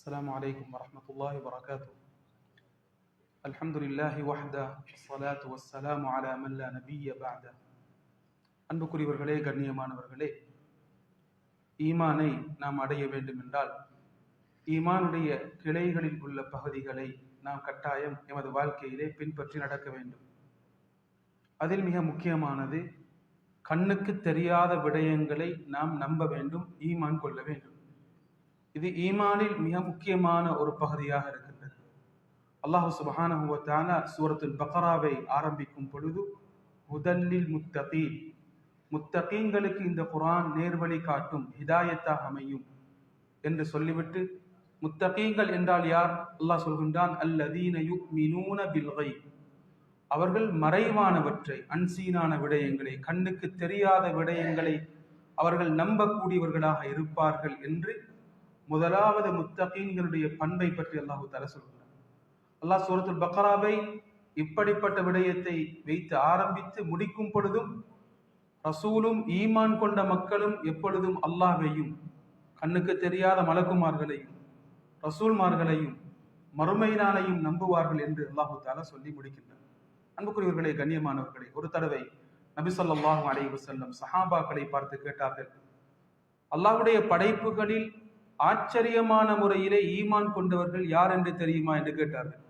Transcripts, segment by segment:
السلام عليكم ورحمة الله وبركاته الحمد لله وحده الصلاة والسلام على من لا نبي بعده அன்புக்குரியவர்களே கண்ணியமானவர்களே ஈமானை நாம் அடைய வேண்டும் என்றால் ஈமானுடைய கிளைகளில் உள்ள பகுதிகளை நாம் கட்டாயம் எமது வாழ்க்கையிலே பின்பற்றி நடக்க வேண்டும் அதில் மிக முக்கியமானது கண்ணுக்கு தெரியாத விடயங்களை நாம் நம்ப வேண்டும் ஈமான் கொள்ள வேண்டும் இது ஈமானில் மிக முக்கியமான ஒரு பகுதியாக இருக்கின்றது. அல்லாஹு சுபஹானஹு சூரத்தின் சூரத்துல் பக்ராவை ஆரம்பிக்கும் பொழுது முதலில் முத்தகீன். முத்தகீன்களுக்கு இந்த குரான் நேர்வழி காட்டும் ஹிதாயத்தாக அமையும் என்று சொல்லிவிட்டு முத்தகீன்கள் என்றால் யார்? அல்லாஹ் சொல்கின்றான் அல்லதீன யுமினூன பில் அவர்கள் மறைவானவற்றை அன்சீனான விடயங்களை கண்ணுக்கு தெரியாத விடயங்களை அவர்கள் நம்பக்கூடியவர்களாக இருப்பார்கள் என்று முதலாவது முத்தகீன்களுடைய பண்பை பற்றி அல்லாஹு தர சொல்கிறார் அல்லாஹ் சூரத்துல் பக்ராவை இப்படிப்பட்ட விடயத்தை வைத்து ஆரம்பித்து முடிக்கும் பொழுதும் ரசூலும் ஈமான் கொண்ட மக்களும் எப்பொழுதும் அல்லாஹையும் கண்ணுக்கு தெரியாத மலக்குமார்களையும் ரசூல்மார்களையும் மறுமையினாலையும் நம்புவார்கள் என்று அல்லாஹு தாலா சொல்லி முடிக்கின்றனர் அன்புக்குரியவர்களே கண்ணியமானவர்களே ஒரு தடவை நபி சொல்லாஹு அலைஹி சஹாபாக்களை பார்த்து கேட்டார்கள். அல்லாஹ்வுடைய படைப்புகளில் ஆச்சரியமான முறையிலே ஈமான் கொண்டவர்கள் யார் என்று தெரியுமா என்று கேட்டார்கள்.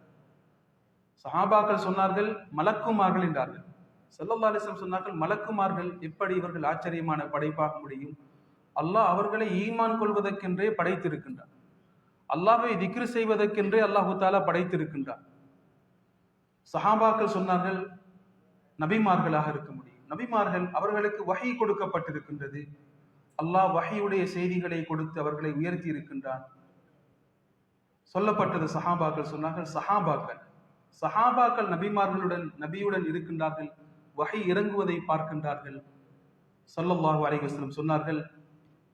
சஹாபாக்கள் சொன்னார்கள் மலக்குமார்கள் என்றார்கள். செல்லல்லா அலிஸ்லம் சொன்னார்கள் மலக்குமார்கள் எப்படி இவர்கள் ஆச்சரியமான படைப்பாக முடியும்? அல்லாஹ் அவர்களை ஈமான் கொள்வதற்கென்றே படைத்திருக்கின்றார். அல்லாஹை திக்ரு செய்வதற்கென்றே அல்லாஹு தாலா படைத்திருக்கின்றார். சஹாபாக்கள் சொன்னார்கள் நபிமார்களாக இருக்க முடியும். நபிமார்கள் அவர்களுக்கு வகை கொடுக்கப்பட்டிருக்கின்றது. அல்லாஹ் வகையுடைய செய்திகளை கொடுத்து அவர்களை உயர்த்தி இருக்கின்றான். சொல்லப்பட்டது சஹாபாக்கள் சொன்னார்கள் சஹாபாக்கள் சஹாபாக்கள் நபிமார்களுடன் நபியுடன் இருக்கின்றார்கள் வகை இறங்குவதை பார்க்கின்றார்கள். சொல்லல்லாஹு அலைவசலம் சொன்னார்கள்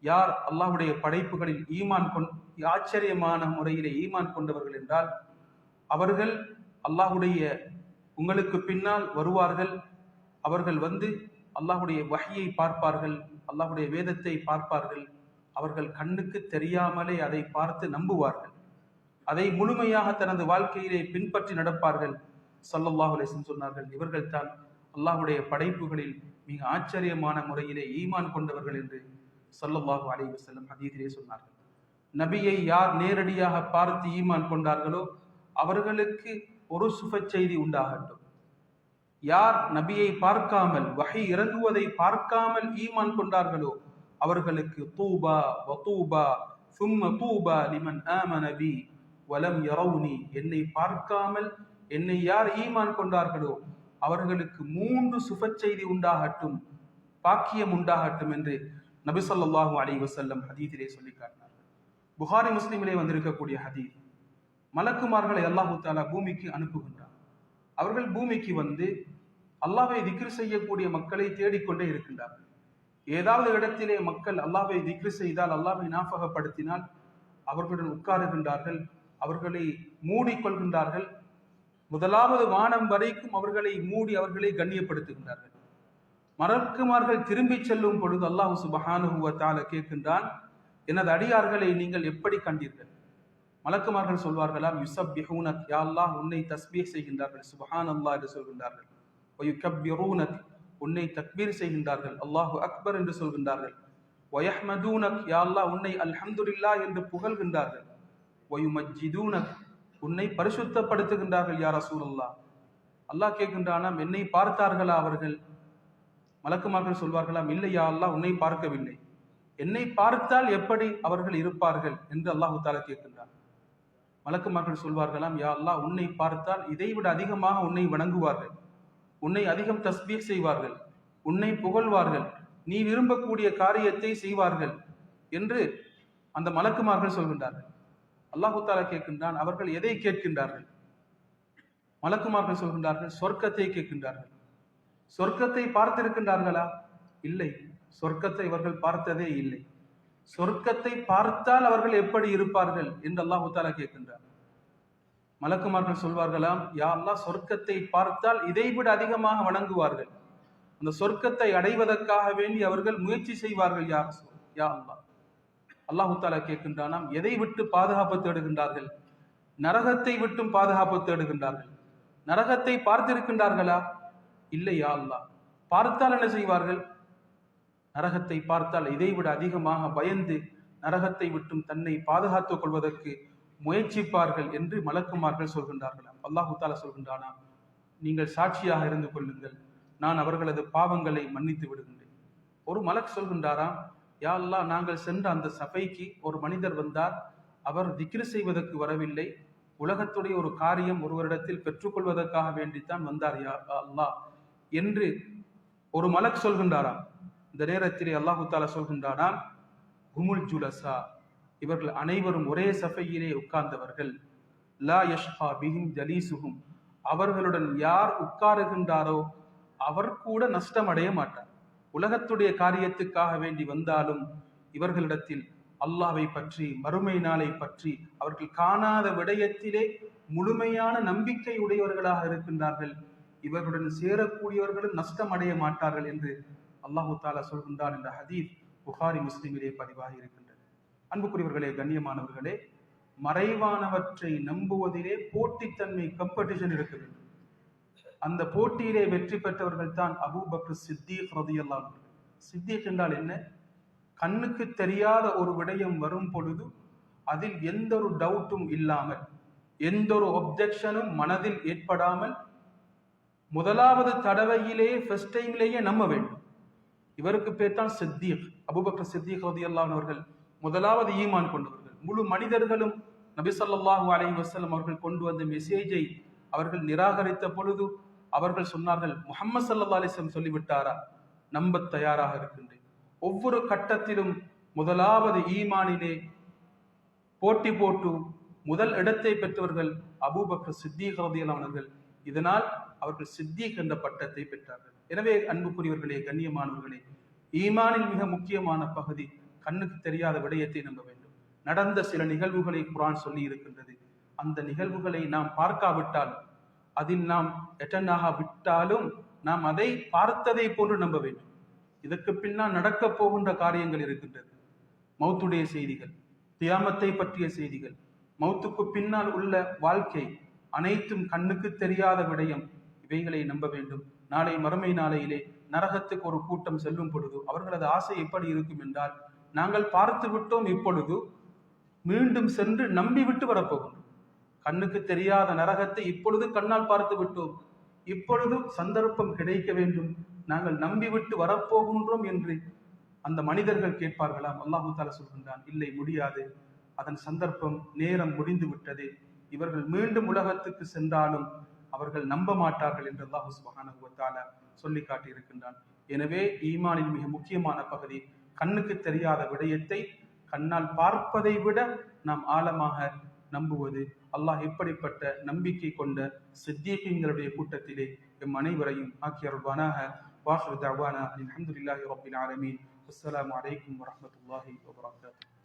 யார் அல்லாஹுடைய படைப்புகளில் ஈமான் கொண் ஆச்சரியமான முறையிலே ஈமான் கொண்டவர்கள் என்றால் அவர்கள் அல்லாஹுடைய உங்களுக்கு பின்னால் வருவார்கள் அவர்கள் வந்து அல்லாஹுடைய வகையை பார்ப்பார்கள். அல்லாஹுடைய வேதத்தை பார்ப்பார்கள். அவர்கள் கண்ணுக்கு தெரியாமலே அதை பார்த்து நம்புவார்கள். அதை முழுமையாக தனது வாழ்க்கையிலே பின்பற்றி நடப்பார்கள். சல்லல்லாஹு அலிஸ்லம் சொன்னார்கள் இவர்கள் தான் அல்லாஹுடைய படைப்புகளில் மிக ஆச்சரியமான முறையிலே ஈமான் கொண்டவர்கள் என்று சல்லல்லாஹு அலி வசல்லம் அதீதிலே சொன்னார்கள். நபியை யார் நேரடியாக பார்த்து ஈமான் கொண்டார்களோ அவர்களுக்கு ஒரு சுப செய்தி உண்டாகட்டும். யார் நபியை பார்க்காமல் வகை இறங்குவதை பார்க்காமல் ஈமான் கொண்டார்களோ அவர்களுக்கு தூபா வதூபா சும்ம தூபா லிமன் ஆமனபி வலம் யரவுனி என்னை பார்க்காமல் என்னை யார் ஈமான் கொண்டார்களோ அவர்களுக்கு மூன்று சுப செய்தி உண்டாகட்டும் பாக்கியம் உண்டாகட்டும் என்று நபி சொல்லாஹு அலி வசல்லம் ஹதீதிலே சொல்லி காட்டினார்கள் புகாரி முஸ்லிமிலே வந்திருக்கக்கூடிய ஹதீத் மலக்குமார்களை அல்லாஹு தாலா பூமிக்கு அனுப்புகின்றார் அவர்கள் பூமிக்கு வந்து அல்லாவை திக்ரு செய்யக்கூடிய மக்களை தேடிக்கொண்டே இருக்கின்றார்கள். ஏதாவது இடத்திலே மக்கள் அல்லாவை திக்ரு செய்தால் அல்லாவை ஞாபகப்படுத்தினால் அவர்களுடன் உட்காருகின்றார்கள் அவர்களை மூடிக்கொள்கின்றார்கள். முதலாவது வானம் வரைக்கும் அவர்களை மூடி அவர்களை கண்ணியப்படுத்துகின்றார்கள். மறக்குமார்கள் திரும்பி செல்லும் பொழுது அல்லாஹு சுபஹானுவத்தால கேட்கின்றான் எனது அடியார்களை நீங்கள் எப்படி கண்டீர்கள்? மலக்குமார்கள் சொல்வார்களாம் யுசப் பிஹூனத் யா உன்னை தஸ்பீர் செய்கின்றார்கள். சுபஹான் அல்லாஹ் என்று சொல்கின்றார்கள். ஒயுகப்பிரூனத் உன்னை தக்பீர் செய்கின்றார்கள். அல்லாஹு அக்பர் என்று சொல்கின்றார்கள். ஒயஹ்மதூனக் யா அல்லாஹ் உன்னை அல்ஹம்துல்லா என்று புகழ்கின்றார்கள். ஒயுமஜிதூனக் உன்னை பரிசுத்தப்படுத்துகின்றார்கள். யார் ரசூல் அல்லாஹ் அல்லாஹ் கேட்கின்றானாம் என்னை பார்த்தார்களா அவர்கள்? மலக்குமார்கள் சொல்வார்களாம் இல்லையா அல்லாஹ் உன்னை பார்க்கவில்லை. என்னை பார்த்தால் எப்படி அவர்கள் இருப்பார்கள்? என்று அல்லாஹு தாலா கேட்கின்றார் மலக்குமார்கள் சொல்வார்களாம் யா அல்லாஹ் உன்னை பார்த்தால் இதைவிட அதிகமாக உன்னை வணங்குவார்கள். உன்னை அதிகம் தஸ்பீக் செய்வார்கள். உன்னை புகழ்வார்கள். நீ விரும்பக்கூடிய காரியத்தை செய்வார்கள். என்று அந்த மலக்குமார்கள் சொல்கின்றார்கள். அல்லாஹு தாலா கேட்கின்றான் அவர்கள் எதை கேட்கின்றார்கள்? மலக்குமார்கள் சொல்கின்றார்கள் சொர்க்கத்தை கேட்கின்றார்கள். சொர்க்கத்தை பார்த்திருக்கின்றார்களா? இல்லை. சொர்க்கத்தை இவர்கள் பார்த்ததே இல்லை. சொர்க்கத்தை பார்த்தால் அவர்கள் எப்படி இருப்பார்கள் என்று அல்லாஹு தாலா கேட்கின்றார். மலக்குமார்கள் சொல்வார்களாம் யா அல்லா சொர்க்கத்தை பார்த்தால் இதைவிட அதிகமாக வணங்குவார்கள். அந்த சொர்க்கத்தை அடைவதற்காக வேண்டி அவர்கள் முயற்சி செய்வார்கள் யார் யா அல்லா அல்லாஹு தாலா கேட்கின்றானாம் எதை விட்டு பாதுகாப்பு தேடுகின்றார்கள்? நரகத்தை விட்டும் பாதுகாப்பு தேடுகின்றார்கள். நரகத்தை பார்த்திருக்கின்றார்களா? இல்லை யா அல்லாஹ். பார்த்தால் என்ன செய்வார்கள்? நரகத்தை பார்த்தால் இதைவிட அதிகமாக பயந்து நரகத்தை விட்டும் தன்னை பாதுகாத்துக் கொள்வதற்கு முயற்சிப்பார்கள் என்று மலக்குமார்கள் சொல்கின்றார்களாம் அல்லாஹு தாலா சொல்கின்றானாம் நீங்கள் சாட்சியாக இருந்து கொள்ளுங்கள். நான் அவர்களது பாவங்களை மன்னித்து விடுகின்றேன். ஒரு மலக் சொல்கின்றாராம் யா அல்லா நாங்கள் சென்ற அந்த சபைக்கு ஒரு மனிதர் வந்தார். அவர் திக்ரு செய்வதற்கு வரவில்லை. உலகத்துடைய ஒரு காரியம் ஒருவரிடத்தில் பெற்றுக்கொள்வதற்காக வேண்டித்தான் வந்தார் யா அல்லா என்று ஒரு மலக் சொல்கின்றாராம் இந்த நேரத்திலே அல்லாஹு தாலா சொல்கின்றாராம் குமுல் ஜுலசா. இவர்கள் அனைவரும் ஒரே சபையிலே உட்கார்ந்தவர்கள். லா யஷ்ஹா பிஹிம் ஜலீசுகும் அவர்களுடன் யார் உட்காருகின்றாரோ அவர் கூட நஷ்டம் அடைய மாட்டார். உலகத்துடைய காரியத்துக்காக வேண்டி வந்தாலும் இவர்களிடத்தில் அல்லாவை பற்றி மறுமை நாளை பற்றி அவர்கள் காணாத விடயத்திலே முழுமையான நம்பிக்கை உடையவர்களாக இருக்கின்றார்கள். இவர்களுடன் சேரக்கூடியவர்களும் நஷ்டம் அடைய மாட்டார்கள் என்று அல்லாஹு தாலா சொல்கின்றான் என்ற ஹதீப் புகாரி முஸ்லிமிலே பதிவாகி இருக்கின்றது. அன்புக்குரியவர்களே கண்ணியமானவர்களே மறைவானவற்றை நம்புவதிலே போட்டித்தன்மை கம்படிஷன் இருக்க வேண்டும். அந்த போட்டியிலே வெற்றி பெற்றவர்கள் தான் அபூபக்கர் சித்தீக் ரதியல்லாம் சித்தீக் என்றால் என்ன? கண்ணுக்கு தெரியாத ஒரு விடயம் வரும் பொழுது அதில் எந்த ஒரு டவுட்டும் இல்லாமல் எந்த ஒரு ஒப்ஜெக்ஷனும் மனதில் ஏற்படாமல் முதலாவது தடவையிலேயே ஃபர்ஸ்ட் டைம்லேயே நம்ப வேண்டும். இவருக்கு பேர் தான் சித்தீக் அபுபக்கர் சித்தீக் ரதியல்லான் அவர்கள் முதலாவது ஈமான் கொண்டவர்கள். முழு மனிதர்களும் நபி சொல்லாஹூ அலி வசலம் அவர்கள் கொண்டு வந்த மெசேஜை அவர்கள் நிராகரித்த பொழுது அவர்கள் சொன்னார்கள் முஹம்மது சல்லா அலிஸ்லம் சொல்லிவிட்டாரா? நம்ப தயாராக இருக்கின்றேன். ஒவ்வொரு கட்டத்திலும் முதலாவது ஈமானிலே போட்டி போட்டு முதல் இடத்தை பெற்றவர்கள் அபூபக்கர் சித்தீக் ரதியல்லான் அவர்கள். இதனால் அவர்கள் சித்தீக் என்ற பட்டத்தை பெற்றார்கள். எனவே அன்புக்குரியவர்களே கண்ணியமானவர்களே ஈமானின் மிக முக்கியமான பகுதி கண்ணுக்கு தெரியாத விடயத்தை நம்ப வேண்டும். நடந்த சில நிகழ்வுகளை குரான் சொல்லி இருக்கின்றது. அந்த நிகழ்வுகளை நாம் பார்க்காவிட்டால் அதில் நாம் எட்டனாக விட்டாலும் நாம் அதை பார்த்ததை போன்று நம்ப வேண்டும். இதற்கு பின்னால் நடக்கப் போகின்ற காரியங்கள் இருக்கின்றது. மௌத்துடைய செய்திகள் தியாமத்தை பற்றிய செய்திகள் மௌத்துக்கு பின்னால் உள்ள வாழ்க்கை அனைத்தும் கண்ணுக்கு தெரியாத விடயம் இவைகளை நம்ப வேண்டும். நாளை மறுமை நாளையிலே நரகத்துக்கு ஒரு கூட்டம் செல்லும் பொழுது அவர்களது ஆசை எப்படி இருக்கும் என்றால் நாங்கள் பார்த்து விட்டோம் இப்பொழுது மீண்டும் சென்று நம்பி விட்டு வரப்போகின்றோம். கண்ணுக்கு தெரியாத நரகத்தை இப்பொழுது கண்ணால் பார்த்து விட்டோம். இப்பொழுது சந்தர்ப்பம் கிடைக்க வேண்டும். நாங்கள் நம்பிவிட்டு வரப்போகின்றோம் என்று அந்த மனிதர்கள் கேட்பார்களாம் அல்லாஹு தாலா சொல்கின்றான் இல்லை முடியாது. அதன் சந்தர்ப்பம் நேரம் முடிந்து விட்டது இவர்கள் மீண்டும் உலகத்துக்கு சென்றாலும் அவர்கள் நம்ப மாட்டார்கள் என்று அல்லாஹு சுபஹானஹுவத்தால சொல்லி காட்டியிருக்கின்றான். எனவே ஈமானின் மிக முக்கியமான பகுதி கண்ணுக்கு தெரியாத விடயத்தை கண்ணால் பார்ப்பதை விட நாம் ஆழமாக நம்புவது. அல்லாஹ் இப்படிப்பட்ட நம்பிக்கை கொண்ட சித்தீகங்களுடைய கூட்டத்திலே எம் அனைவரையும் ஆக்கி அருள்வானாக வாஹர் தவானா அலமதுல்லாஹி ரபின் ஆலமீன். அஸ்லாம் வலைக்கம் வரஹ்மத்துல்லாஹி வபரகாத்துஹு.